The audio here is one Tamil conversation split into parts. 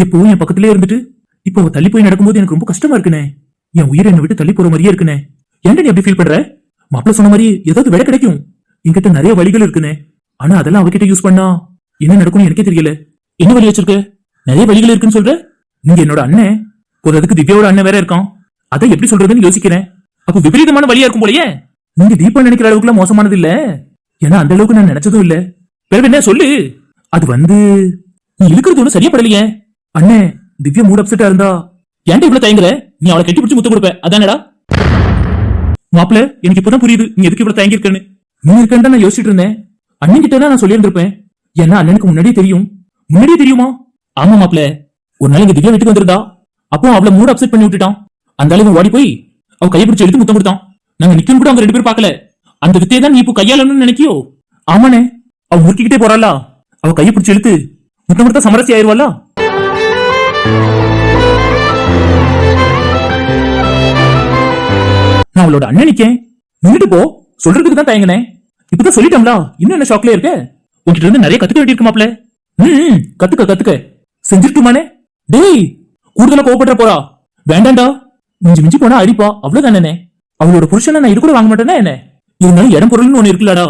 எப்பவும் என் பக்கத்திலே இருந்துட்டு. இப்போ அவ தள்ளி போய் நடக்கும்போது எனக்கு ரொம்ப கஷ்டமா இருக்குனே. என் உயிரை என்னை விட்டு தள்ளி போற மாதிரியே இருக்குனே. ஏன்டா நீ அப்படி ஃபீல் பண்ற? மாப்பிள்ள சொன்ன மாதிரி ஏதாவது விட கிடைக்கும். என்கிட்ட நிறைய வழிகள் இருக்குனே. ஆனா அதெல்லாம் அவகிட்ட யூஸ் பண்ணா என்ன நடக்கும்னு எனக்கே தெரியல. என்ன வழி வச்சிருக்க? நிறைய வழிகள் இருக்குன்னு சொல்ற? நீங்க என்னோட அண்ணன். ஒரு திவ்யாவோட அண்ணன் வேற இருக்கான். அதை எப்படி சொல்றதுன்னு யோசிக்கிறேன். அப்போ விபரீதமான வழியா இருக்கும் போலயே. நீங்க தீபம் நினைக்கிற அளவுக்குலாம் மோசமானது இல்ல. ஏன்னா அந்த அளவுக்கு நான் நினைச்சதும் இல்ல. பிறகு என்ன சொல்லு? அது வந்து நீ இழுக்கிறது ஒன்றும் சரியா படலையே. அண்ணே திவ்யா மூட் அப்செட்டா இருந்தா? ஏன்டா இவ்வளவு தயங்குற? நீ அவளை கட்டி பிடிச்சு முத்து கொடுப்ப. அதானடா? மாப்பிள எனக்கு இப்பதான் புரியுது. நீ எதுக்கு இவ்வளவு தயங்கி இருக்கன்னு நீ இருக்கேன்னு நான் யோசிச்சுட்டு இருந்தேன். அண்ணன் கிட்ட நான் சொல்லியிருந்திருப்பேன். ஏன்னா அண்ணனுக்கு முன்னாடியே தெரியும். முன்னாடியே தெரியுமா? ஆமா மாப்பிள. ஒரு நாள் எங்க திவ்யா வீட்டுக்கு வந்திருந்தா அப்போ அவளை மூட் அப்செட் பண்ணி விட்டுட்டான். அந்த அளவு ஓடி போய் அவ கையை பிடிச்சு எடுத்து முத்தம் கொடுத்தான். நாங்க நிக்கும் கூட அவங்க ரெண்டு பேரும் பார்க்கல. அந்த வித்தையை தான் நீ இப்போ கையாளணும்னு நினைக்கியோ? ஆமாண்ணே. அவ முறுக்கிக்கிட்டே போறாளா? அவ கையை பிடிச்சு இழுத்து முத்தம் கொடுத்தா சமரசி ஆயிருவாளா? நான் அவளோட அண்ணன் நிக்கேன். நின்னுட்டு போ. சொல்றதுக்கு தான் தயங்கினேன். இப்பதான் சொல்லிட்டோம்ல. இன்னும் என்ன ஷாக்ல இருக்க? உன்கிட்ட இருந்து நிறைய கத்துக்க வேண்டியிருக்கு ம் கத்துக்க கத்துக்க. செஞ்சிருக்குமானே? டேய் கூடுதலா கோவப்பட்ட போறா. வேண்டாம்டா மிஞ்சி மிஞ்சி போனா அடிப்பா. அவ்வளவுதானே அவளோட புருஷனை நான் இது கூட வாங்க மாட்டேனா என்ன? இருந்தாலும் இடம் பொருள்னு ஒண்ணு இருக்குல்லடா.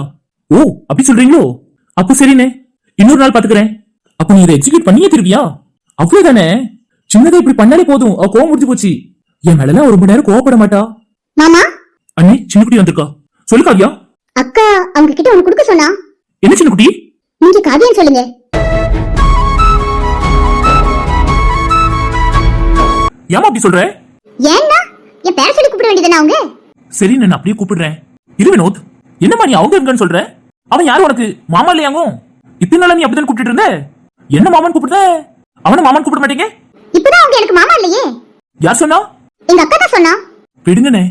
ஓ அப்படி சொல்றீங்களோ? அப்போ சரிண்ணே இன்னொரு நாள் பாத்துக்கிறேன். அப்போ நீ இதை எக்ஸிக்யூட் பண்ணியே திருப்பியா? அவ்வளவுதானே? சின்னதா இப்படி பண்ணாலே போதும். அவ கோவம் முடிஞ்சு போச்சு. என் மேலாம் ஒரு மணி நேரம் கோவப்பட மாட்டா. மாமா? அண்ணி சின்ன குட்டி வந்திருக்கா. சொல்லு காவியா. அக்கா அவங்க கிட்ட ஒண்ணு கொடுக்க சொன்னா? என்ன சின்ன குட்டி நீங்க காவியம் சொல்லுங்க. ஏமா அப்படி சொல்ற? ஏன்னா என் பேர சொல்லி கூப்பிட வேண்டியதுனா அவங்க? சரி நான் அப்படியே கூப்பிடுறேன். இரு வினோத். என்னம்மா நீ அவங்க இருங்கன்னு சொல்ற? அவன் யாரு உனக்கு? மாமா இல்லையாங்கோ? இத்தனை நாளா நீ அப்படிதான் கூப்பிட்டு இருந்த? என்ன மாமன் கூப்பிடுத அவனை மாமன் கூப்பிட மாட்டீங்க? இப்பதான் அவங்க எனக்கு மாமா இல்லையே. யார் சொன்னா? எங்க அக்கா தான் சொன்னா. விடுங்கண்ணே.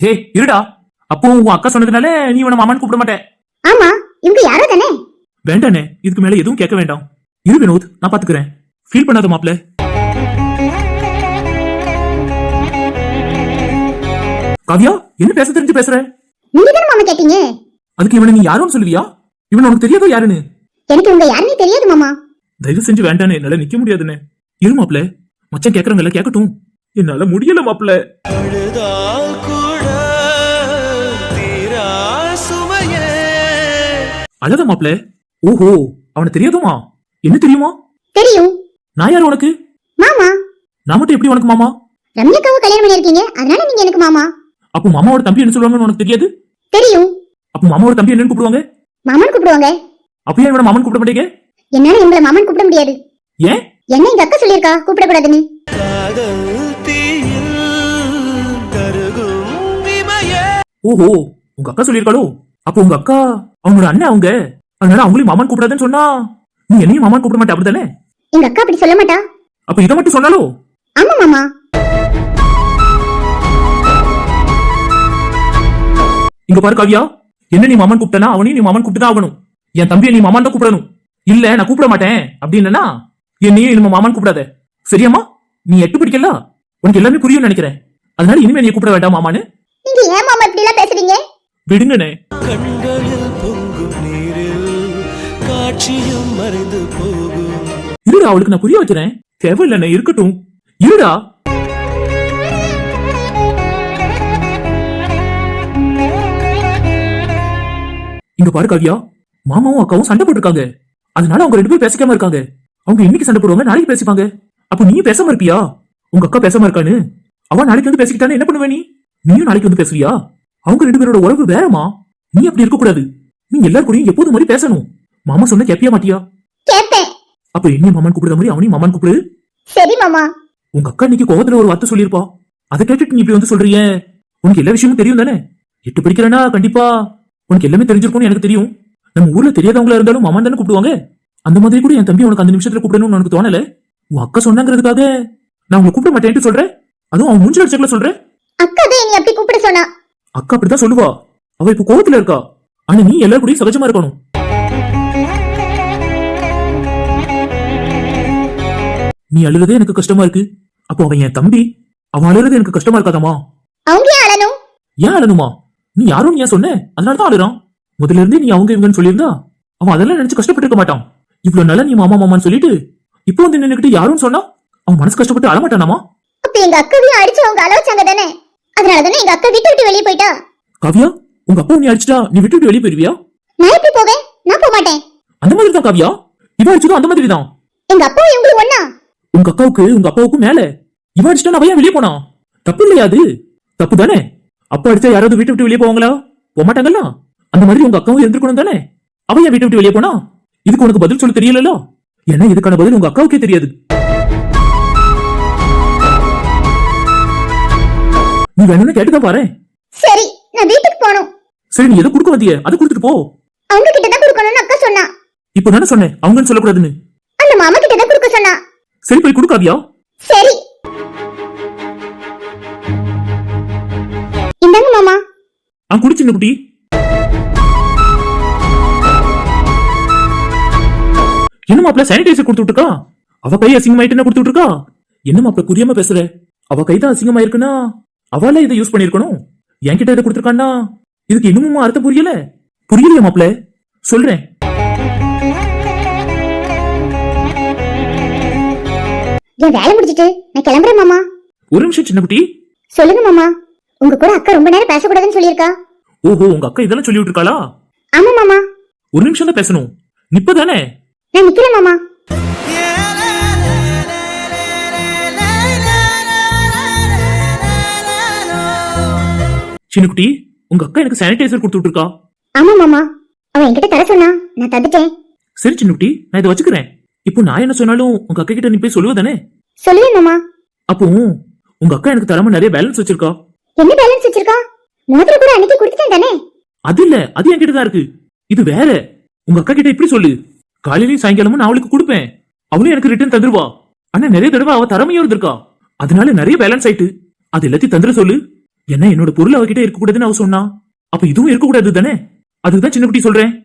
ஹே இருடா. அப்போ உன் அக்கா சொன்னதுனால நீ இவனை மாமன் கூப்பிட மாட்டேன் ஆமா இவங்க யாரோ தானே? வேண்டானே இதுக்கு மேல எதுவும் கேட்க வேண்டாம். இரு வினோத் நான் பாத்துக்கிறேன். ஃபீல் பண்ணாத மாப்ள காவியா என்ன பேச தெரிஞ்சு பேசுற? நீங்க தானே மாமா கேட்டீங்க? அதுக்கு இவனை நீ யாரும் சொல்லுவியா? இவன் உனக்கு தெரியாதோ யாருன்னு? எனக்கு இவங்க யாருன்னே தெரியாது மாமா. தயவு செஞ்சு வேண்டானே என்னால நிக்க முடியாதுன்னு இரு மாப்ள மச்சான் கேக்குறவங்கள கேட்கட்டும் என்னால முடியல மாப்ள அழுதால் கூட தீரா சுமையே. அழத மாப்ள ஓஹோ அவனை தெரியாதுமா என்ன தெரியுமா? தெரியும். நான் யார் உனக்கு? மாமா. நான் மட்டும் எப்படி உனக்கு மாமா? ரம்யாக்காவை கல்யாணம் பண்ணிருக்கீங்க அதனால நீங்க எனக்கு மாமா. அப்போ மாமாவோட தம்பி என்ன சொல்லுவாங்கன்னு உனக்கு தெரியாது? தெரியும். அப்போ மாமாவோட தம்பி என்னன்னு கூப்பிடுவாங்க? மாமன் கூப்பிடுவாங்க. அப்போ ஏன் இவனை மாமன் கூப்பிட மாட்டேங்க? என்னால இவங்கள மாமன் கூப்பிட முடியாது. ஏன்? என்ன எங்க அக்கா சொல்லியிருக்கா? கருகும் இமையே ஓஹோ உங்க அக்கா சொல்லியிருக்காளோ? அப்போ உங்க அக்கா அவங்களோட அண்ணன் அவங்க. அதனால அவங்களையும் மாமன் கூப்பிடாதுன்னு சொன்னா. நீ என்னையும் மாமன் கூப்பிட மாட்டே அப்படிதானே எங்க அக்கா அப்படி சொல்ல மாட்டா? அப்ப இதை மட்டும் சொன்னாலோ? ஆமா மாமா. இங்க பாரு காவியா என்ன நீ மாமன் கூப்பிட்டனா அவனையும் நீ மாமன் கூப்பிட்டு தான் ஆகணும். என் தம்பியை நீ மாமன் தான் கூப்பிடணும். இல்ல நான் கூப்பிட மாட்டேன். அப்படின்னா என்னையும் இனிமே மாமன் கூப்பிடாத. சரியாம்மா? நீ எட்டு பிடிக்கல? உனக்கு எல்லாமே புரியும் நினைக்கிறேன். அதனால இனிமே நீ கூப்பிட வேண்டாம் மாமான்னு. நீங்க ஏன் மாமா இப்படி எல்லாம் பேசுறீங்க? விடுங்கண்ணே. கண்களில் பொங்கும் நீரில் காட்சியும் மறைந்து போகும். இருடா அவளுக்கு நான் புரிய வைக்கிறேன். தேவையில்லைண்ணே இருக்கட்டும். இருடா. இங்க பாரு காவியா. மாமாவும் அக்காவும் சண்டை போட்டிருக்காங்க. அதனால அவங்க ரெண்டு பேரும் பேசிக்காம இருக்காங்க. அவங்க இன்னைக்கு சண்டை போடுவாங்க நாளைக்கு பேசிப்பாங்க. அப்ப நீயும் பேசாம இருப்பியா? உங்க அக்கா பேசாம இருக்கான்னு? அவ நாளைக்கு வந்து பேசிக்கிட்டானே? என்ன பண்ணுவ நீ? நீயும் நாளைக்கு வந்து பேசுவியா? அவங்க ரெண்டு பேரோட உறவு வேறமா நீ அப்படி இருக்க கூடாது நீ எல்லாரும் கூடயும் எப்போதும் மாதிரி பேசணும். மாமா சொன்ன கேப்பியா மாட்டியா? கேப்பேன் அப்ப என்னையும் மாமான் கூப்பிடுற மாதிரி அவனையும் மாமான் கூப்பிடு. சரி மாமா. உங்க அக்கா இன்னைக்கு கோவத்துல ஒரு வார்த்தை சொல்லியிருப்பா. அதை கேட்டுட்டு நீ இப்படி வந்து சொல்றியே உனக்கு எல்லா விஷயமும் தெரியும் தானே எட்டு படிக்கிறேன்னா கண்டிப்பா. உனக்கு எல்லாமே தெரிஞ்சிருக்கும்னு எனக்கு தெரியும். நம்ம ஊர்ல தெரியாதவங்களா இருந்தாலும் மாமான் தானே கூப்பிடுவாங்க? அந்த மாதிரி கூட என் தம்பி உனக்கு அந்த நிமிஷத்துல கூப்பிடணும்னு உனக்கு தோணல. உன் அக்கா சொன்னாங்கிறதுக்காக நான் உங்களை கூப்பிட மாட்டேன்ட்டு சொல்றேன் அதுவும் அவன் மூஞ்சில அடிச்சக்கல சொல்றேன் அக்கா தான் என்னை அப்படி கூப்பிட சொன்னா. அக்கா அப்படிதான் சொல்லுவா. அவ இப்ப கோவத்துல இருக்கா? ஆனா நீ எல்லாரும் கூடயும் சகஜமா இருக்கணும். நீ அழுறதே எனக்கு கஷ்டமா இருக்கு. அப்போ அவன் என் தம்பி அவன் அழுறது எனக்கு கஷ்டமா இருக்காதாமா அவங்க ஏன் அழணும்? ஏன் அழணுமா? நீ யாரும் ஏன் சொன்ன? அதனாலதான் அழுறான். முதல்ல இருந்தே நீ அவங்க இவங்கன்னு சொல்லியிருந்தா? அவன் அதெல்லாம் நினைச்சு கஷ்டப்பட்டு இருக்க மாட்டான். இவ்வளவு நாளா நீ மாமா மாமான்னு சொல்லிட்டு இப்போ வந்து நின்னுக்கிட்டு யாரும் சொன்னா அவன் மனசு கஷ்டப்பட்டு அழமாட்டானாமா? அப்ப எங்க அக்காவையும் அடிச்சு அவங்க அள வச்சாங்க தானே? அதனால தானே எங்க அக்கா வீட்டை விட்டு வெளியே போயிட்டா? காவியா உங்க அப்பா உன்னை அடிச்சிட்டா நீ விட்டு விட்டு வெளியே போயிருவியா நான் எப்படி போவேன்? நான் போக மாட்டேன். அந்த மாதிரி தான் காவியா. இவன் அடிச்சதும் அந்த மாதிரி தான் எங்க அப்பாவும் இவங்களும் ஒண்ணா? உங்க அக்காவுக்கு உங்க அப்பாவுக்கும் மேல. இவன் அடிச்சிட்டா அவன் ஏன் வெளியே போனான் தப்பு இல்லையா அது? தப்பு தானே. அப்பா அடிச்சா யாராவது வீட்டை விட்டு வெளியே போவாங்களா? போக மாட்டாங்கல்ல அந்த மாதிரி உங்க அக்காவும் இருந்திருக்கணும் தானே? அவன் ஏன் வீட்டை விட்டு வெளியே போனா? இதுக்கு உனக்கு பதில் சொல்ல தெரியலല്ലോ ஏன்னா இதுக்கான பதில் உங்க அக்காவுக்கே தெரியாது. நீ வேணும்னு கேட்டுதான் பாரு சரி நான் வீட்டுக்கு போகணும். சரி நீ எதை கொடுக்க வந்திய? அதை கொடுத்துட்டு போ. அவங்க கிட்ட தான் கொடுக்கணும்னு அக்கா சொன்னா. இப்போ தானே சொன்னேன் அவங்கன்னு சொல்லக்கூடாதுன்னு. அந்த மாமா கிட்ட தான் கொடுக்க சொன்னா. சரி போய் கொடுக்காவியா? சரி. இந்தாங்க மாமா. ஆ குடி சின்ன குட்டி. என்ன மாப்பிள சானிடைசர் கொடுத்து விட்டுருக்கா அவ கை அசிங்கமாயிட்டு கொடுத்து விட்டுருக்கா என்ன மாப்பிள புரியாம பேசுற? அவ கை தான் அசிங்கமாயிருக்குன்னா அவளே இதை யூஸ் பண்ணிருக்கணும் என்கிட்ட இதை கொடுத்துருக்கான்னா? இதுக்கு இன்னமும் அர்த்தம் புரியல? புரியலையா மாப்பிள? சொல்றேன். என் வேலை முடிச்சிட்டு நான் கிளம்புறேன் மாமா. ஒரு நிமிஷம் சின்ன குட்டி. சொல்லுங்க மாமா. உங்க கூட அக்கா ரொம்ப நேரம் பேசக்கூடாதுன்னு சொல்லியிருக்கா. ஓஹோ உங்க அக்கா இதெல்லாம் சொல்லி விட்டுருக்காளா ஆமா மாமா. ஒரு நிமிஷம் தான் பேசணும். நிப்பதானே நான் நிக்கிறேன் மாமா. சின்ன குட்டி உங்க அக்கா எனக்கு சானிடைசர் கொடுத்து விட்டுருக்கா ஆமா மாமா. அவ என்கிட்ட தர சொன்னா நான் தந்துட்டேன். சரி சின்ன குட்டி நான் இதை வச்சுக்கிறேன். இப்போ நான் என்ன சொன்னாலும் உங்க அக்கா கிட்ட நீ போய் சொல்லுவதானே சொல்லுவேன் மாமா. அப்போ உங்க அக்கா எனக்கு தராம நிறைய பேலன்ஸ் வச்சிருக்கா? என்ன பேலன்ஸ் வச்சிருக்கா? மோதிரம் கூட அன்னைக்கு கொடுத்துட்டேன் தானே. அது இல்ல அது என்கிட்ட தான் இருக்கு. இது வேற. உங்க அக்கா கிட்ட இப்படி சொல்லு. காலையிலயும் சாயங்காலமும் நான் அவளுக்கு கொடுப்பேன். அவளும் எனக்கு ரிட்டர்ன் தந்துருவா. ஆனா நிறைய தடவை அவ தரமையும் இருந்திருக்கா. அதனால நிறைய பேலன்ஸ் ஆயிட்டு. அது எல்லாத்தையும் தந்துட சொல்லு. என்ன என்னோட பொருள் அவகிட்ட இருக்க கூடாதுன்னு அவ சொன்னா. அப்ப இதுவும் இருக்க கூடாது தானே? அதுதான் சின்ன குட்டி சொல்றேன்.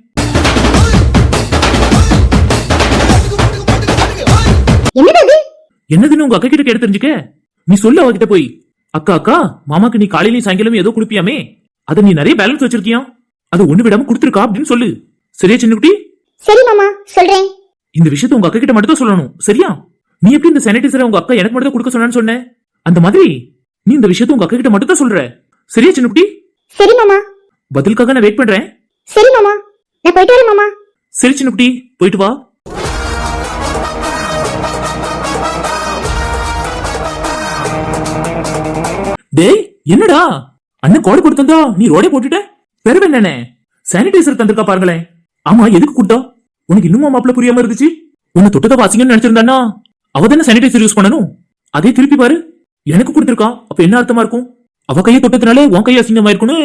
என்னதுன்னு உங்க அக்கா கிட்ட கேட்டு தெரிஞ்சுக்க. நீ சொல்லு அவகிட்ட போய். அக்கா அக்கா மாமாக்கு நீ காலையிலயும் சாயங்காலமும் ஏதோ குடுப்பியாமே? அத நீ நிறைய பேலன்ஸ் வச்சிருக்கியா? அது ஒண்ணு விடாம கொடுத்துருக்கா அப்படின்னு சொல்லு. சரியா சின்ன குட்டி? சரி மாமா சொல்றேன். இந்த விஷயத்த உங்க அக்கா கிட்ட மட்டும் தான் சொல்லணும் சரியா? நீ எப்படி இந்த சானிடைசரை உங்க அக்கா எனக்கு மட்டும் தான் கொடுக்க சொன்னான்னு சொன்ன? அந்த மாதிரி நீ இந்த விஷயத்த உங்க அக்கா கிட்ட மட்டும் தான் சொல்ற. சரியா சின்ன குட்டி சரி மாமா. பதிலுக்காக நான் வெயிட் பண்றேன். சரி மாமா. நான் போயிட்டு வரேன் மாமா. சரி சின்ன குட்டி போயிட்டு வா. டேய் என்னடா? அண்ணன் கோடை கொடுத்தா நீ ரோடே போட்டுட்ட? பெருமை என்னண்ணே? சானிடைசர் தந்திருக்கா பாருங்களேன். ஆமா எதுக்கு கொடுத்தா? உனக்கு இன்னுமா மாப்பிள்ள புரியாம இருந்துச்சு? உன்னை தொட்டத வாசிங்கன்னு நினைச்சிருந்தானா அவ தானே சானிடைசர் யூஸ் பண்ணணும்? அதே திருப்பி பாரு. எனக்கு கொடுத்திருக்கா. அப்ப என்ன அர்த்தமா இருக்கும்? அவ கையை தொட்டதுனால உன் கையை அசிங்கமா இருக்கும்னு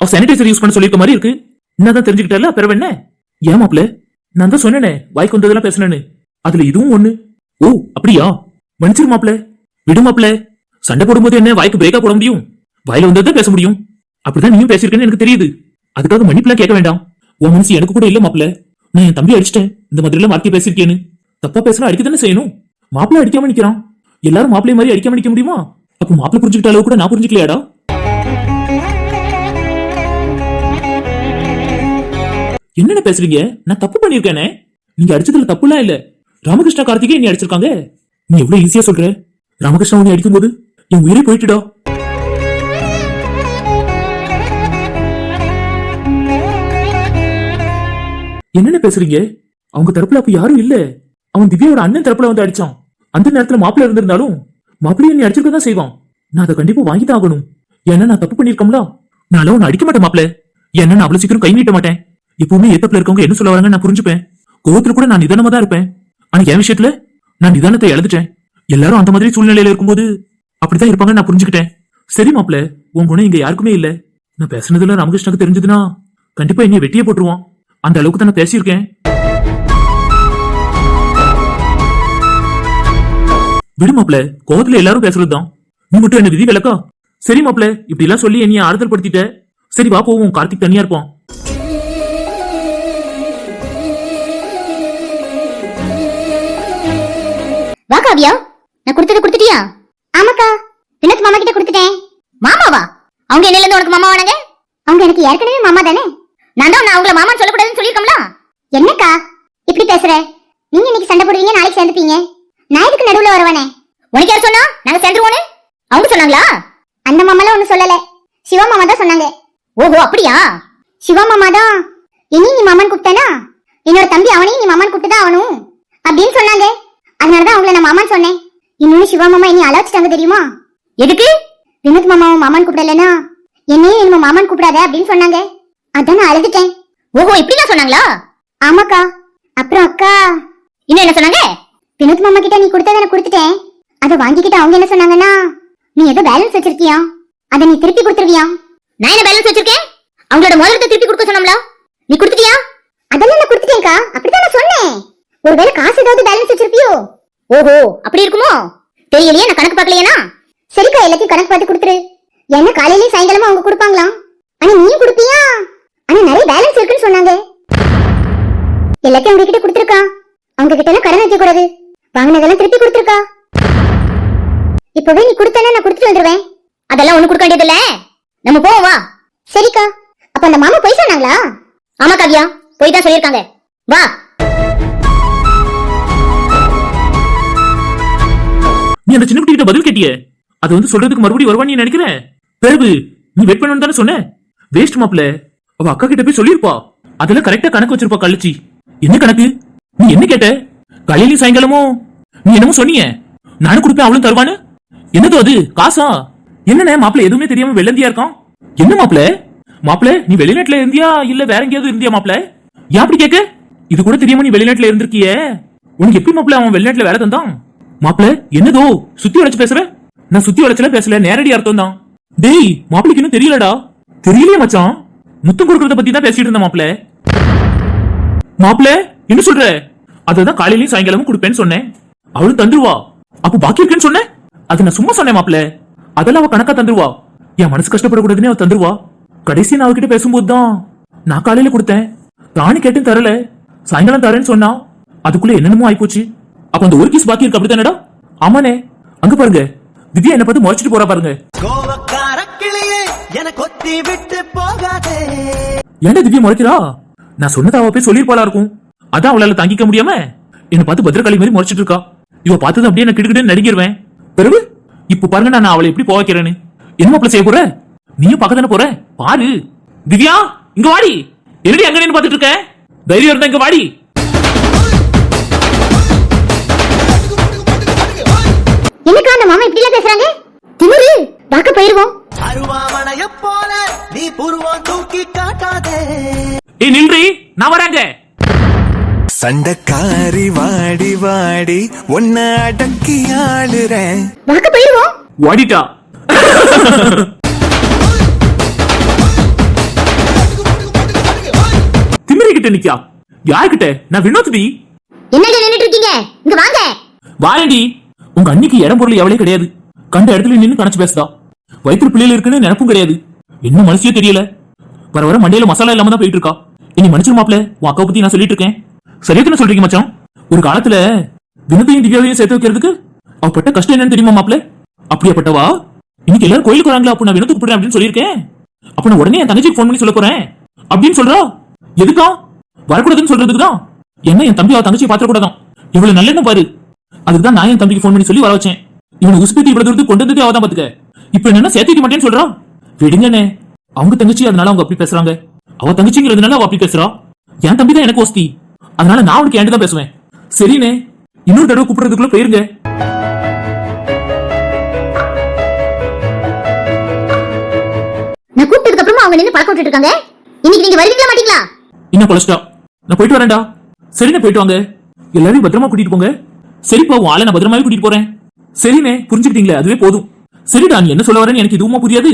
அவ சானிடைசர் யூஸ் பண்ண சொல்லிருக்க மாதிரி இருக்கு. என்னதான் தெரிஞ்சுக்கிட்டல பிறவு என்ன? ஏன் மாப்பிள்ள? நான் தான் சொன்னேனே வாய்க்கு வந்ததெல்லாம் பேசுனேன்னு. அதுல இதுவும் ஒண்ணு. ஓ அப்படியா? மன்னிச்சிரு மாப்பிள்ள. விடு மாப்பிள்ள. சண்டை போடும்போது என்ன வாய்க்கு பிரேக்கா போட முடியும்? வாயில வந்ததான் பேச முடியும். அப்படிதான் நீயும் பேசியிருக்கேன்னு எனக்கு தெரியுது. அதுக்காக மன்னிப்புலாம் கேட்க வேண்டாம். உன் மனசு எனக்கு கூட இல்ல மாப்பிள்ள. நான் என் தம்பி அடிச்சிட்டேன். இந்த மாதிரி எல்லாம் வார்த்தை பேசிருக்கேன்னு தப்பா பேசினா அடிக்க தானே செய்யணும். மாப்பிள்ள அடிக்காம நிக்கிறான். எல்லாரும் மாப்பிள்ளை மாதிரி அடிக்காம நிக்க முடியுமா? அப்ப மாப்பிள்ள புரிஞ்சுக்கிட்ட அளவு கூட நான் புரிஞ்சுக்கலையாடா? என்னென்ன பேசுறீங்க? நான் தப்பு பண்ணிருக்கேனே நீங்க அடிச்சதுல தப்புலாம் இல்ல. ராமகிருஷ்ணா கார்த்திகே நீ அடிச்சிருக்காங்க. நீ எவ்வளவு ஈஸியா சொல்ற? ராமகிருஷ்ணா உன்னை அடிக்கும்போது என் உயிரே போயிட்டுடா. என்னென்ன பேசுறீங்க? அவங்க தரப்புல அப்ப யாரும் இல்ல. அவன் திவ்யாவோட அண்ணன் தரப்புல வந்து அடிச்சான். அந்த நேரத்துல மாப்பிள்ள இருந்திருந்தாலும் மாப்பிள்ளைய நீ அடிச்சிருக்க தான் செய்வான். நான் அதை கண்டிப்பா வாங்கி தான் ஆகணும். ஏன்னா நான் தப்பு பண்ணிருக்கோம்ல நான் உன்னை அடிக்க மாட்டேன் மாப்பிள்ள. ஏன்னா நான் அவ்வளவு சீக்கிரம் கை நீட்ட மாட்டேன். எப்பவுமே ஏத்தப்புல இருக்கவங்க என்ன சொல்ல வராங்கன்னு நான் புரிஞ்சுப்பேன். கோவத்துல கூட நான் நிதானமா தான் இருப்பேன். ஆனா என் விஷயத்துல நான் நிதானத்தை இழந்துட்டேன். எல்லாரும் அந்த மாதிரி சூழ்நிலையில இருக்கும்போது அப்படிதான் இருப்பாங்கன்னு நான் புரிஞ்சுக்கிட்டேன். சரி மாப்பிள்ள உன் குணம் இங்க யாருக்குமே இல்ல. நான் பேசுனதுல ராமகிருஷ்ணனுக்கு தெரிஞ்சதுன்னா கண்டிப்பா என்னைய வெட்டியே போட்டுருவான். அந்த அளவுக்கு தானே பேசியிருக்கேன். விடு மாப்ள கோவத்துல எல்லாரும் பேசுறதுதான். நீ மட்டும் என்ன விதி விளக்கா? சரி மாப்ள இப்படி எல்லாம் சொல்லி என்னைய ஆறுதல் படுத்திட்ட. சரி வா போவோம் கார்த்திக் தனியா இருப்பான். வா காவியா நான் கொடுத்தது கொடுத்துட்டியா? ஆமாக்கா வினோத் மாமா கிட்ட கொடுத்துட்டேன். மாமாவா? அவங்க என்னல இருந்து உனக்கு மாமா வானாங்க? அவங்க எனக்கு ஏற்கனவே மாமா தானே நான் தான் நான் அவங்கள மாமான்னு சொல்லக்கூடாதுன்னு சொல்லியிருக்கோம்ல? என்னக்கா? இப்படி பேசுற? நீங்க இன்னைக்கு சண்டை போடுவீங்க நாளைக்கு சேர்ந்துப்பீங்க. நான் இதுக்கு நடுவுல வரவானே? உனக்கு யார் சொன்னா? நாங்க சேர்ந்துருவோன்னு? அவங்க சொன்னாங்களா? அந்த மாமாலாம் ஒண்ணு சொல்லல. சிவா மாமா தான் சொன்னாங்க. ஓஹோ அப்படியா? சிவா மாமா தான் என்னையும் நீ மாமான்னு கூப்பிட்டனா? என்னோட தம்பி அவனையும் நீ மாமான்னு கூப்பிட்டு தான் ஆகணும். அப்படின்னு சொன்னாங்க. அதனாலதான் அவங்கள நான் மாமான்னு சொன்னேன். இன்னொன்னு சிவா மாமா இனி அழைச்சிட்டாங்க தெரியுமா? எதுக்கு? வினோத் மாமாவும் மாமான்னு கூப்பிடலன்னா என்னையும் என்னமோ மாமான்னு கூப்பிடாத அப்படின்னு சொன்னாங்க. அதான் நான் அழுதுட்டேன். ஓஹோ இப்படிலாம் சொன்னாங்களா? ஆமாக்கா. அப்புறம் அக்கா. இன்னும் என்ன சொன்னாங்க? வினோத் மாமா கிட்ட நீ கொடுத்ததை நான் கொடுத்துட்டேன். அதை வாங்கிக்கிட்டு அவங்க என்ன சொன்னாங்கன்னா நீ ஏதோ பேலன்ஸ் வச்சிருக்கியா? அதை நீ திருப்பி கொடுத்துருவியா? நான் என்ன பேலன்ஸ் வச்சிருக்கேன்? அவங்களோட முதலத்தை திருப்பி கொடுக்க சொன்னோம்ல. நீ கொடுத்துட்டியா? அதெல்லாம் நான் கொடுத்துட்டேன்க்கா. அப்படிதான் நான் சொன்னேன். ஒருவேளை காசு ஏதாவது பேலன்ஸ் வச்சிருப்பியோ? ஓஹோ அப்படி இருக்குமோ? தெரியலையே நான் கணக்கு பார்க்கலையா சரிக்கா எல்லாத்தையும் கணக்கு பார்த்து கொடுத்துரு. என்ன காலையிலயும் சாயங்காலமா அவங்க கொடுப்பாங்களாம். ஆனா நீயும் கொடுப்பியா? ஆனா நிறைய பேலன்ஸ் இருக்குன்னு சொன்னாங்க. எல்லாத்தையும் அவங்க கிட்ட கொடுத்துருக்கா. அவங்க கிட்ட எல்லாம் கடன் வைக்க கூடாது. வாங்கினதெல்லாம் திருப்பி கொடுத்துருக்கா. இப்பவே நீ கொடுத்தனா நான் கொடுத்துட்டு வந்துருவேன். அதெல்லாம் ஒண்ணு கொடுக்க வேண்டியது இல்ல நம்ம போவோம் வா. சரிக்கா. அப்ப அந்த மாமா போய் சொன்னாங்களா? ஆமா காவியா. போய் தான் சொல்லியிருக்காங்க. வா. நீ அந்த சின்ன குட்டிகிட்ட பதில் கேட்டியே? அது வந்து சொல்றதுக்கு மறுபடியும் வருவான்னு நீ பிறகு நீ வெயிட் பண்ணணும் தானே சொன்ன? வேஸ்ட் மாப்ள அவ அக்கா கிட்ட போய் சொல்லிருப்பா அதெல்லாம் கரெக்டா கணக்கு வச்சிருப்பா கழிச்சி என்ன கணக்கு? நீ என்ன கேட்ட? காலையிலயும் சாயங்காலமும் நீ என்னமோ சொன்னீங்க நானும் கொடுப்பேன் அவளும் தருவானு என்னதோ அது? காசா? என்னண்ணே மாப்பிள எதுவுமே தெரியாம வெள்ளந்தியா இருக்கான்? என்ன மாப்பிள மாப்பிள்ள நீ வெளிநாட்டுல இருந்தியா? இல்ல வேற எங்கேயாவது இருந்தியா மாப்பிள்ள? ஏன் அப்படி கேக்க இது கூட தெரியாம நீ வெளிநாட்டுல இருந்திருக்கிய. உனக்கு எப்படி மாப்பிள அவன் வெளிநாட்டுல வேலை தந்தான்? மாப்பிள்ள என்னதோ? சுத்தி வளைச்சு பேசுற? நான் சுத்தி வளைச்சல பேசல நேரடி அர்த்தம் தான் டேய் மாப்பிளைக்கு இன்னும் தெரியலடா. தெரியலையே மச்சான். முத்தம் கொடுக்கறத பத்தி தான் பேசிட்டு இருந்த மாப்பிள மாப்பிள என்ன சொல்ற? அததான் காலையிலயும் சாயங்காலமும் கொடுப்பேன்னு சொன்னேன். அவளும் தந்துருவா. அப்ப பாக்கி இருக்குன்னு சொன்னேன் அது நான் சும்மா சொன்னேன் மாப்பிள அதெல்லாம் அவ கணக்கா தந்துருவா. என் மனசு கஷ்டப்படக்கூடாதுன்னு அவ தந்துருவா. கடைசி நான் அவகிட்ட பேசும்போது தான் நான் காலையில கொடுத்தேன். ராணி கேட்டும் தரல. சாயங்காலம் தரேன்னு சொன்னா அதுக்குள்ள என்னென்னமோ ஆயிப்போச்சு. அப்ப அந்த ஒரு கீஸ் பாக்கி இருக்கு அப்படித்தானடா? ஆமாண்ணே. அங்க பாருங்க. திவ்யா என்ன பார்த்து முறைச்சிட்டு போறா பாருங்க. கொத்தி விட்டு போகாதே. ஏன்டா திவ்யா முறைக்கிறா? நான் சொன்னதை அவ போய் சொல்லிருப்பாளா இருக்கும். அதான் அவளால தாங்கிக்க முடியாம என்ன பார்த்து பத்திரகாளி மாதிரி முறைச்சிட்டு இருக்கா. இவ பார்த்தது அப்படியே நான் கிடுக்கிட்டு நடிங்கிருவேன். பிறகு? இப்ப பாருங்க நான் அவளை எப்படி போக வைக்கிறேன்னு. என்ன மாப்பிள செய்ய போற? நீயும் பார்க்க தானே போற? பாரு. திவ்யா இங்க வாடி. என்னடி அங்க நின்னு பார்த்துட்டு இருக்க? தைரியம் இருந்தா இங்க வாடி. என்னக்கா அந்த மாமா இப்படி எல்லாம் பேசுறாங்க? திமிரு. வாக்க போயிருவோம். அருவாமனைய போல நீ புருவம் தூக்கி காட்டாதே. ஏய் நில்றி நான் வரேங்க. சண்டக்காரி வாடி வாடி உன்னை அடக்கி ஆளுறேன். வாக்க போயிருவோம். ஓடிட்டா திமிரி கிட்ட நிக்கா யாருக்கிட்ட நான் வினோத்டி என்னடி நின்னுட்டு இருக்கீங்க இங்க வாங்க. வாரண்டி உங்க அன்னிக்கு இடம் பொருள் எவ்வளவு கிடையாது. கண்ட இடத்துல நின்னு கணச்சு பேசுதா. வயிற்று பிள்ளையில இருக்குன்னு நினப்பும் கிடையாது. என்ன மனசே தெரியல. வர வர மண்டையில மசாலா இல்லாம தான் போயிட்டு இருக்கா. இனி மனுஷன் மாப்பிள உன் பத்தி நான் சொல்லிட்டு இருக்கேன். சரியா தானே சொல்றீங்க மச்சான்? ஒரு காலத்துல வினத்தையும் திவ்யாவையும் சேர்த்து வைக்கிறதுக்கு அவப்பட்ட பட்ட கஷ்டம் என்னன்னு தெரியுமா மாப்பிள அப்படியாப்பட்டவா? இன்னைக்கு எல்லாரும் கோயிலுக்கு வராங்களா? அப்ப நான் வினத்துக்கு போடுறேன் அப்படின்னு சொல்லியிருக்கேன். அப்ப நான் உடனே என் தங்கச்சிக்கு ஃபோன் பண்ணி சொல்ல போறேன். அப்படின்னு சொல்றா? எதுக்கா? வரக்கூடாதுன்னு சொல்றதுக்கு தான். என்ன என் தம்பி அவ தங்கச்சியை பாத்திரக்கூடாதான் இவ்வளவு நல்லெண்ணம் பாரு. அதுக்கு தான் நான் என் தம்பிக்கு ஃபோன் பண்ணி சொல்லி வர வச்சேன். இவனை உஸ்பேத்தி இவ்வளவு தூரத்துக்கு கொண்டு வந்ததே அவதான் பாத்துக்க. இப்ப என்னன்னா சேர்த்திக்க மாட்டேன்னு சொல்றா? விடுங்கண்ணே. அவங்க தங்கச்சி அதனால அவங்க அப்படி பேசுறாங்க. அவ தங்கச்சிங்கிறதுனால அவ அப்படி பேசுறா. என் தம்பி தான் எனக்கு ஒஸ்தி அதனால நான் அவனுக்கு ஏன்ட்டு தான் பேசுவேன். சரிண்ணே. இன்னொரு தடவை கூப்பிடுறதுக்குள்ள போயிருங்க. நான் கூப்பிட்டதுக்கு அப்புறமா அவங்க நின்னு பழக்கம் விட்டுட்டு இருக்காங்க. இன்னைக்கு நீங்க வருவீங்களா மாட்டீங்களா? இன்னும் கொலஸ்டா நான் போயிட்டு வரேன்டா. சரிண்ணே போயிட்டு வாங்க. எல்லாரையும் பத்திரமா கூட்டிட்டு போங்க. சரிப்பா உன் ஆளை நான் பத்திரமாவே கூட்டிட்டு போறேன். சரிண்ணே புரிஞ்சுக்கிட்டீங்களே? அதுவே போதும். சரிடா நீ என்ன சொல்ல வரேன்னு எனக்கு இதுவுமா புரியாது.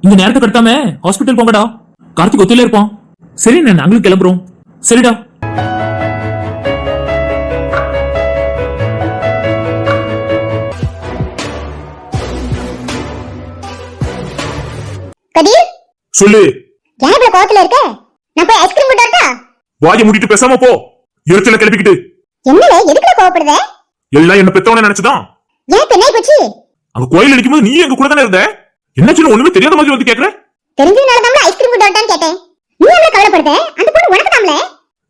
இந்த நேரத்தை கடத்தாம ஹாஸ்பிட்டல் போங்கடா. கார்த்திக் ஒத்தையில இருப்பான். சரிண்ணே நாங்களும் கிளம்புறோம். சரிடா. கதிர்? சொல்லு. ஏன் இவ்வளவு கோவத்துல இருக்க? நான் போய் ஐஸ்கிரீம் கொண்டு வரட்டா? வாயை மூடிட்டு பேசாம போ. எரிச்சல கிளப்பிக்கிட்டு. என்னல எதுக்குல கோவப்படுத? எல்லாம் என்ன பெத்தவன நினைச்சுதான். ஏன் பெண்ணை போச்சு? அங்க கோயில் அடிக்கும்போது நீ எங்க கூட தானே இருந்த என்னாச்சுன்னு ஒண்ணுமே தெரியாத மாதிரி வந்து கேக்குற? தெரிஞ்சதுனால தான் ஐஸ்கிரீம் கொண்டு வரட்டான்னு கேட்டேன். நீ எவ்வளவு கவலைப்படுத? அந்த பொண்ணு உனக்கு தாம்ல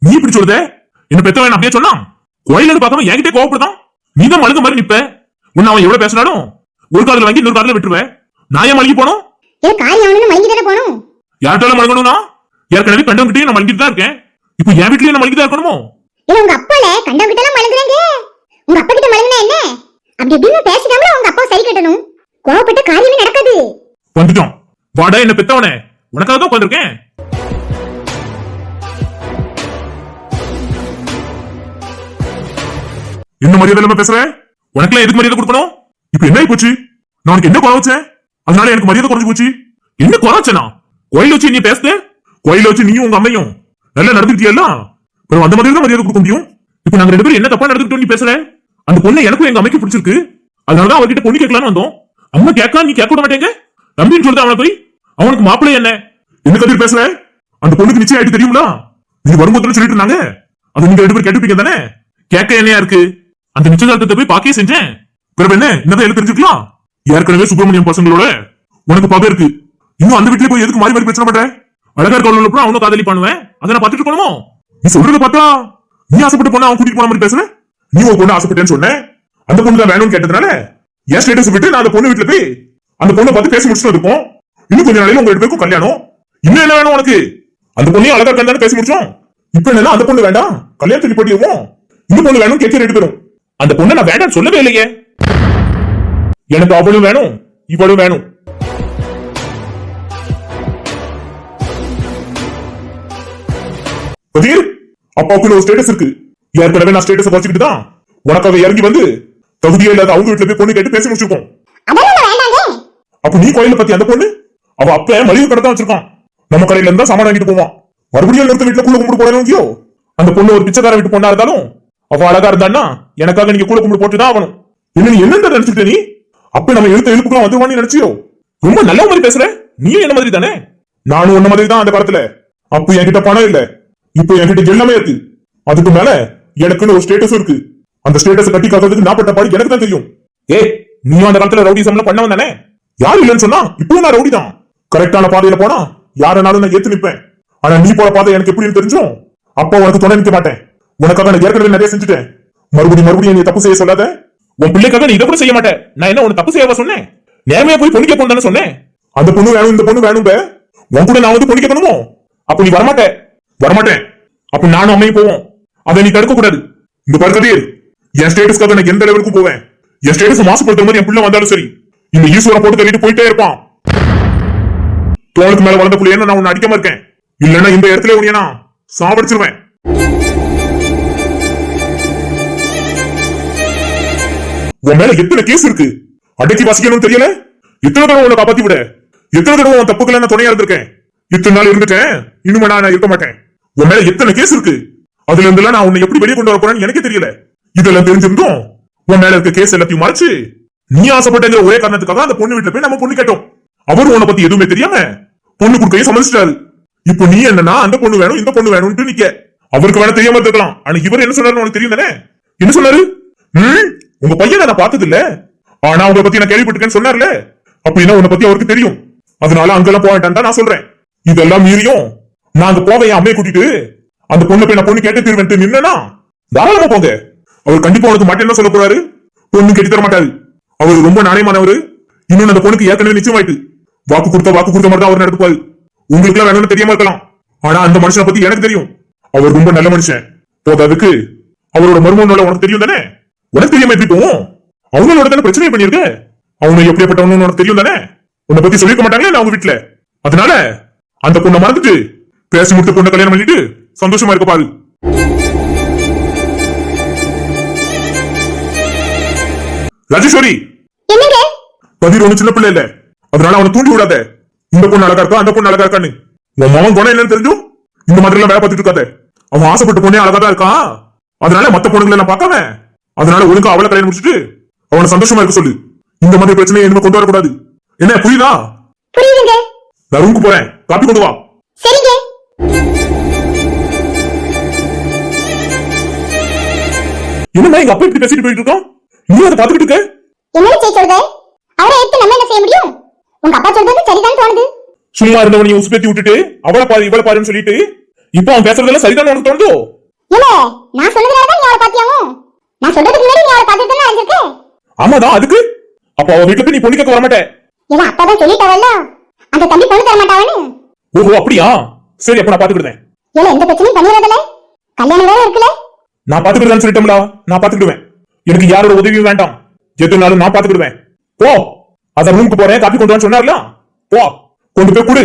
நீ இப்படி சொல்லுத? என்ன பெத்தவன் அப்படியே சொன்னான்? கோயில் பார்க்காம என்கிட்ட கோவப்படுதான் நீ தான் மழுங்க மாதிரி நிப்ப. உன்னை அவன் எவ்வளவு பேசினாலும் ஒரு காதுல வாங்கி இன்னொரு காதுல விட்டுருவேன் நான் ஏன் மலங்கி போனோம்? இது காரியம் ஆகணும்னு மயங்கி தானே போகணும் யார்கிட்ட மலங்கணும்னா ஏற்கனவே கண்டவங்கிட்டே நான் மலங்கிட்டு தான் இருக்கேன். இப்போ என் வீட்லயே நான் மலங்கி தான் இருக்கணுமோ? இல்ல உங்க அப்பால கண்டவங்கிட்ட எல்லாம் மலங்குறாங்க உங்க அப்பா கிட்ட மலங்குனா என்ன? அப்படி இப்படின்னு பேசிட்டாமல உங்க அப்பா சரி கட்டணும். கோவப்பட்ட காரியமே நடக்காது. வந்துட்டோம். வாடா என்ன பெத்தவனே. உனக்காக தான் உட்காந்துருக்கேன். என்ன மரியாதை இல்லாம பேசுற? உனக்குலாம் எதுக்கு மரியாதை கொடுக்கணும்? இப்ப என்ன போச்சு? நான் உனக்கு என்ன குறை வச்சேன்? அதனால எனக்கு மரியாதை குறைஞ்சு போச்சு. என்ன குறை வச்சேனா? கோயில வச்சு நீ பேசுத? கோயில வச்சு நீயும் உங்க அம்மையும். நல்லா நடந்துக்கிட்டியல்ல அப்புறம் அந்த மாதிரி தான் மரியாதை கொடுக்க முடியும். இப்ப நாங்க ரெண்டு பேரும் என்ன தப்பா நடந்துக்கிட்டோம் நீ பேசுற? அந்த பொண்ணு எனக்கும் எங்க அம்மைக்கு பிடிச்சிருக்கு. அதனாலதான் அவர்கிட்ட பொண்ணு கேட்கலான்னு வந்தோம். அம்மா கேட்கலாம் நீ கேட்க விட மாட்டேங்க. தம்பின்னு சொல்லிட்டு அவனை போய் அவனுக்கு மாப்பிள்ளை என்ன? என்ன கதிர் பேசுற? அந்த பொண்ணுக்கு நிச்சயம் ஆயிட்டு தெரியுங்களா நீங்க வரும்போது சொல்லிட்டு இருந்தாங்க. அது நீங்க ரெண்டு பேரும் கேட்டுப்பீங்க தானே? கேட்க என்னையா இருக்கு? அந்த நிச்சயதார்த்தத்தை போய் பாக்கே செஞ்சேன். பிறகு என்ன? என்னதான் எழுதி தெரிஞ்சுக்கலாம்? ஏற்கனவே சுப்பிரமணியம் பசங்களோட உனக்கு பகை இருக்கு. இன்னும் அந்த வீட்டுல போய் எதுக்கு மாறி மாறி பிரச்சனை பண்ற? அழகா இருக்க அப்புறம் அவனும் காதலி பண்ணுவேன் அதை நான் பார்த்துட்டு போனோமோ நீ சொல்றத பார்த்தா நீ ஆசைப்பட்டு போனா அவன் கூட்டிட்டு போன மாதிரி பேசுறேன் நீ ஒரு பொண்ணு ஆசைப்பட்டேன்னு சொன்ன? அந்த பொண்ணு தான் வேணும்னு கேட்டதுனால? என் ஸ்டேட்டஸ் விட்டு நான் அந்த பொண்ணு வீட்டுல போய் அந்த பொண்ணை பார்த்து பேசி முடிச்சுட்டு இருக்கோம் இன்னும் கொஞ்ச நாளையில உங்க ரெண்டு பேருக்கும் கல்யாணம். இன்னும் என்ன வேணும் உனக்கு? அந்த பொண்ணையும் அழகா இருக்கான்னு பேசி முடிச்சோம். இப்ப என்ன அந்த பொண்ணு வேண்டாம். கல்யாணத்துக்கு போட்டிடுவோம் இந்த பொண்ணு வேணும் கேட்க ரெண்டு பேரும் அந்த பொண்ணை நான் வேண்டாம் சொல்லவே இல்லையே. எனக்கு அவளும் வேணும் இவளும் வேணும். கதிர் அப்பாவுக்கு ஒரு ஸ்டேட்டஸ் இருக்கு. ஏற்கனவே நான் ஸ்டேட்டஸ் குறைச்சிக்கிட்டு தான் உனக்காக இறங்கி வந்து தகுதியே இல்லாத அவங்க வீட்டுல போய் பொண்ணு கேட்டு பேசி முடிச்சிருக்கோம். அப்ப நீ கோயில பத்தி அந்த பொண்ணு? அவ அப்ப மளிகை கடை தான் வச்சிருக்கான். நம்ம கடையில இருந்தா சாமான் வாங்கிட்டு போவான். மறுபடியும் இன்னொருத்த வீட்டுல குள்ள கும்பிட்டு போடணும் அந்த பொண்ணு ஒரு பிச்சைக்கார வீட்டு பொண்ணா இருந்தாலும் அவ அழகா இருந்தான்னா எனக்காக நீங்க கூட கும்பிட்டு போட்டுதான் ஆகணும். என்ன நீ என்ன நினைச்சிட்ட நீ? அப்ப நம்ம எழுத்த எழுப்புக்குலாம் வந்துருவான்னு நினைச்சியோ? ரொம்ப நல்ல மாதிரி பேசுற. நீயும் என்ன மாதிரி தானே? நானும் உன்ன மாதிரி தான் அந்த காலத்துல. அப்ப என்கிட்ட பணம் இல்ல. இப்போ என்கிட்ட எல்லாமே இருக்கு அதுக்கு மேல எனக்குன்னு ஒரு ஸ்டேட்டஸ் இருக்கு. அந்த ஸ்டேட்டஸ் கட்டி காக்கிறதுக்கு நான் பட்ட பாடு எனக்கு தான் தெரியும். ஏ நீயும் அந்த காலத்துல ரவுடிசம்ல பண்ணவன் தானே? யார் இல்லைன்னு சொன்னா இப்பவும் நான் ரவுடி தான் கரெக்டான பாதையில போனா யாரனாலும் நான் ஏத்து நிப்பேன். ஆனா நீ போற பாதை எனக்கு எப்படின்னு தெரிஞ்சும் அப்போ உனக்கு துணை நிக்க மாட்டேன். உனக்காக நான் ஏற்கனவே நிறைய செஞ்சுட்டேன். மறுபடியும் மறுபடியும் நீ தப்பு செய்ய சொல்லாத. உன் பிள்ளைக்காக நீ இதை கூட செய்ய மாட்டேன். நான் என்ன உனக்கு தப்பு செய்யவா சொன்னேன்? நேர்மையா போய் பொண்ணு கேட்போம் சொன்னேன்? அந்த பொண்ணு வேணும் இந்த பொண்ணு வேணும் உன் கூட நான் வந்து பொண்ணு கேட்கணுமோ அப்ப நீ வரமாட்டே. வரமாட்டேன். அப்ப நானும் அம்மையும் போவோம். அதை நீ தடுக்க கூடாது. இந்த பருக்கதே என் ஸ்டேட்டஸ்க்காக நான் எந்த லெவலுக்கும் போவேன்? என் ஸ்டேட்டஸ் மாசுபடுத்துற மாதிரி என் பிள்ளை வந்தாலும் சரி. இந்த ஈஸ்வரை போட்டு தள்ளிட்டு போயிட்டே இருப்பான். தோளுக்கு மேல வளர்ந்த புள்ளைய நான் உன்னை அடிக்காம இருக்கேன். இல்லனா இந்த இடத்துல உன்னைய நான் சாவடிச்சிருவேன். உன் மேல எத்தனை கேஸ் இருக்கு? அடக்கி வாசிக்கணும்னு தெரியல? எத்தனை தடவை உன்னை காப்பாத்தி விட? எத்தனை தடவை உன் தப்புக்களை நான் துணையா இருந்திருக்கேன்? இத்தனை நாள் இருந்துட்டேன் இனிமே நான் இருக்க மாட்டேன். உன் மேல எத்தனை கேஸ் இருக்கு? அதுல இருந்து நான் உன்னை எப்படி வெளியே கொண்டு வர போறேன்னு எனக்கே தெரியல. இதெல்லாம் தெரிஞ்சிருந்தோம் உன் மேல இருக்க கேஸ் எல்லாத்தையும் மறைச்சு நீ ஆசைப்பட்டங்கிற ஒரே காரணத்துக்காக அந்த பொண்ணு வீட்டுல போய் நம்ம பொண்ணு கேட்டோம். அவர் உன்னை பத்தி எதுவுமே தெரியாம பொண்ணு கொடுக்கையும் சம்மதிச்சிட்டாரு இப்போ நீ என்னன்னா அந்த பொண்ணு வேணும் இந்த பொண்ணு வேணும்னு நிக்க. அவருக்கு வேணா தெரியாம இருக்கலாம் ஆனா இவர் என்ன சொன்னாரு உனக்கு தெரியும் தானே என்ன சொன்னாரு? ம் உங்க பையன் நான் பார்த்தது இல்ல ஆனா உங்களை பத்தி நான் கேள்விப்பட்டிருக்கேன்னு சொன்னார்ல. அப்படின்னா உன்னை பத்தி அவருக்கு தெரியும்? அதனால அங்கெல்லாம் போக வேண்டாம் தான் நான் சொல்றேன். இதெல்லாம் மீறியும் நான் அங்க போவேன் என் அம்மையை கூட்டிட்டு அந்த பொண்ணு போய் நான் பொண்ணு கேட்டு தீர்வேன்ட்டு நின்னா தாராளமா போங்க. அவர் கண்டிப்பா உனக்கு மட்டும் என்ன சொல்ல போறாரு. பொண்ணு கெட்டி தர மாட்டாரு. அவர் ரொம்ப நாணயமானவர். இன்னொன்னு அந்த பொண்ணுக்கு ஏற்கனவே நிச்சயமாயிட்டு. வாக்கு கொடுத்த வாக்கு கொடுத்த மாதிரி தான் அவர் நடத்துப்பாரு உங்களுக்கு எல்லாம் வேணும்னு தெரியாம இருக்கலாம். ஆனா அந்த மனுஷனை பத்தி எனக்கு தெரியும். அவர் ரொம்ப நல்ல மனுஷன். போதாதுக்கு அவரோட மருமகனோட உனக்கு தெரியும் தானே? உனக்கு தெரியாம எப்படி போவோம் அவங்களோட தானே பிரச்சனை பண்ணிருக்க அவனு எப்படிப்பட்டவனு உனக்கு தெரியும் தானே? உன்னை பத்தி சொல்லிக்க மாட்டாங்களே அவங்க வீட்டுல அதனால அந்த பொண்ணை மறந்துட்டு பேசி முடித்த பொண்ணை கல்யாணம் பண்ணிட்டு சந்தோஷமா இருக்க பாரு. ராஜேஸ்வரி! பதிர் ஒண்ணு சின்ன பிள்ளை இல்ல. அதனால அவனை தூண்டி விடாத. இந்த பொண்ணு அழகா இருக்கா அந்த பொண்ணு அழகா இருக்கான்னு. உன் மகன் குணம் என்னன்னு தெரிஞ்சும்? இந்த மாதிரி எல்லாம் வேலை பார்த்துட்டு இருக்காத. அவன் ஆசைப்பட்ட பொண்ணே அழகா தான் இருக்கான் அதனால மத்த பொண்ணுங்களை நான் பார்க்காம? அதனால ஒழுங்கா அவளை கல்யாணம் முடிச்சிட்டு அவனை சந்தோஷமா இருக்க சொல்லு. இந்த மாதிரி பிரச்சனையை இனிமே கொண்டு வரக்கூடாது. என்ன புரியுதா? நான் ரூமுக்கு போறேன். காப்பி கொண்டு வா. சரிங்க. என்னம்மா எங்க அப்பா இப்படி பேசிட்டு போயிட்டு இருக்கோம்? நீ அதை பாத்துக்கிட்டு இருக்க? என்னது செய்ய சொல்ற அவரை எடுத்து நம்ம என்ன செய்ய முடியும்? உங்க அப்பா சொல்றது சரிதான் தோணுது. சும்மா இருந்தவன் நீ உசுப்பேத்தி விட்டுட்டு அவளை பாரு இவளை பாருன்னு சொல்லிட்டு இப்போ அவன் பேசுறதெல்லாம் சரிதான் உனக்கு தோணுதோ? இல்ல நான் சொன்னதுனால தான் நீ அவரை பாத்தியாமோ நான் சொல்றதுக்கு முன்னாடி நீ அவரை பார்த்துட்டு தானே அறிஞ்சிருக்க ஆமாதான் அதுக்கு. அப்ப அவ வீட்டுக்கு நீ பொண்ணு கேட்க வரமாட்டே. ஏன்னா அப்பதான் சொல்லிட்டவல்ல அந்த தம்பி பொண்ணு தர மாட்டாவன்னு. ஓஹோ அப்படியா? சரி அப்ப நான் பாத்துக்கிடுவேன் ஏல எந்த பிரச்சனையும் பண்ணிடுறதில்ல கல்யாணம் வேற இருக்குல்ல. நான் பாத்துக்கிடுவேன் சொல்லிட்டோம்டா நான் பாத்துக்கிடுவேன். எனக்கு யாரோட உதவியும் வேண்டாம். எதுனாலும் நான் பாத்துக்கிடுவேன். போ. அத ரூமுக்கு போறேன். காப்பி கொண்டு சொன்னார்ல? போ. கொண்டு போய் கொடு.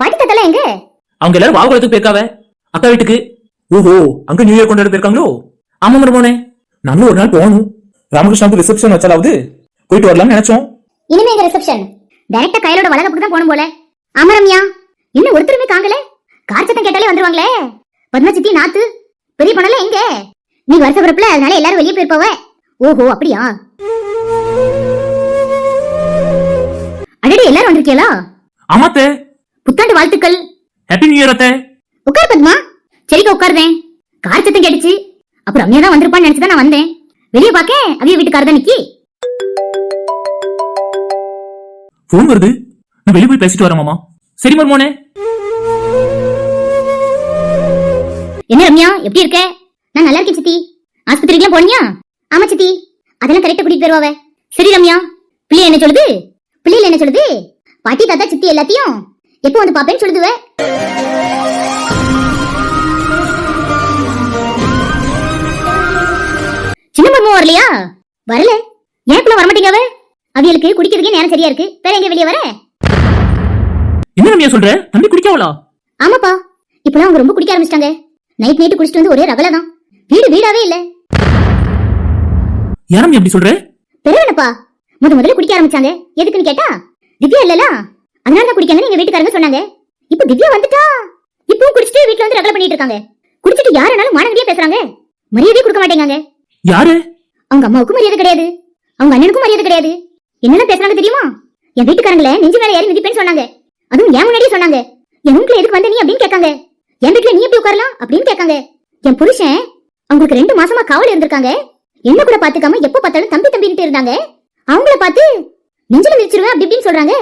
தாத்தா எங்க? அவங்க எல்லாரும் வாகுலத்துக்கு போயிருக்காவ? அக்கா வீட்டுக்கு? ஓஹோ அங்க நியூ இயர் கொண்டாட போயிருக்காங்களோ? ஆமா மருமோனே. நாங்களும் ஒரு நாள் போகணும். ராமகிருஷ்ணாவுக்கு ரிசப்ஷன் வச்சாலாவது போயிட்டு வரலாம்னு நினைச்சோம். இனிமே எங்க ரிசப்ஷன் டைரக்டா கையிலோட வளகப்புக்கு தான் போகணும் போல. ஆமா ரம்யா. இன்னும் ஒருத்தருமே காங்கல? கார் சத்தம் கேட்டாலே வந்துருவாங்களே? பத்மா சித்தி நாத்து பெரிய பொண்ணல எங்க? நீ வருஷ பிறப்புல அதனால எல்லாரும் வெளியே போயிருப்பவ? ஓஹோ அப்படியா? அடடே எல்லாரும் வந்திருக்கீங்களா? ஆமாத்தே புத்தாண்டு வாழ்த்துக்கள். ஹாப்பி நியூ இயர் அத்தை. உட்கார் பத்மா. சரிக்கா உட்காருதேன். கார் சத்தம் கேட்டுச்சு. அப்புறம் ரம்யா தான் வந்திருப்பான்னு நினைச்சுதான் நான் வந்தேன். வெளியே பாக்க அவிய வீட்டுக்காரர் தான் நிக்கி. ஃபோன் வருது. நான் வெளியே போய் பேசிட்டு வரேன் மாமா. சரி மருமோனே. என்ன ரம்யா? எப்படி இருக்க? நான் நல்லா இருக்கேன் சித்தி. ஆஸ்பத்திரிக்கெல்லாம் போனியா? ஆமா சித்தி. அதெல்லாம் கரெக்டா கூட்டிட்டு போயிருவாவ. சரி ரம்யா. பிள்ளை என்ன சொல்லுது? பிள்ளைல என்ன சொல்லுது? பாட்டி தாத்தா சித்தி எல்லாத்தையும் எப்போ வந்து பாப்பேன்னு சொல்லுதுவ? சின்ன மருமம் வரலையா? வரல. ஏன் வரமாட்டீங்க அவ? அவியலுக்கு குடிக்கிறதுக்கே நேரம் சரியா இருக்கு. வேற எங்க வெளியே வர? என்ன ரம்யா சொல்ற? தம்பி குடிக்காவளா ஆமாப்பா. இப்பெல்லாம் அவங்க ரொம்ப குடிக்க ஆரம்பிச்சிட்டாங்க. நைட் நைட்டு குடிச்சிட்டு வந்து ஒரே ரகலை தான் வீடு வீடாவே இல்ல. ஏன் ரம்யா அப்படி சொல்ற? பெருவனப்பா முத முதல்ல குடிக்க ஆரம்பிச்சாங்க. எதுக்குன்னு கேட்டா திவ்யா இல்லல. அதனால தான் குடிக்காங்கன்னு எங்க வீட்டுக்காரங்க சொன்னாங்க. இப்போ திவ்யா வந்துட்டா? இப்பவும் குடிச்சிட்டு வீட்ல வந்து ரகலை பண்ணிட்டு இருக்காங்க. குடிச்சிட்டு யாருனாலும் மானங்கடியா பேசுறாங்க. மரியாதையே கொடுக்க மாட்டேங்காங்க. யாரு? அவங்க அம்மாவுக்கும் மரியாதை கிடையாது. அவங்க அண்ணனுக்கும் மரியாதை கிடையாது. என்னென்ன பேசுறாங்க தெரியுமா? என் வீட்டுக்காரங்கள நெஞ்சு மேல ஏறி மிதிப்பேன்னு சொன்னாங்க. அதுவும் என் முன்னாடியே சொன்னாங்க. என் வீட்டுல எதுக்கு வந்த நீ அப்படின்னு கேட்காங்க. என் வீட்டுல நீ எப்படி உட்காரலாம் அப்படின்னு கேட்காங்க. என் புருஷன் அவங்களுக்கு ரெண்டு மாசமா காவல் இருந்திருக்காங்க. என்ன கூட பாத்துக்காம எப்ப பார்த்தாலும் தம்பி தம்பின்ட்டு இருந்தாங்க. அவங்கள பார்த்து நெஞ்சில மிதிச்சிருவேன் அப்படி இப்படின்னு சொல்றாங்க.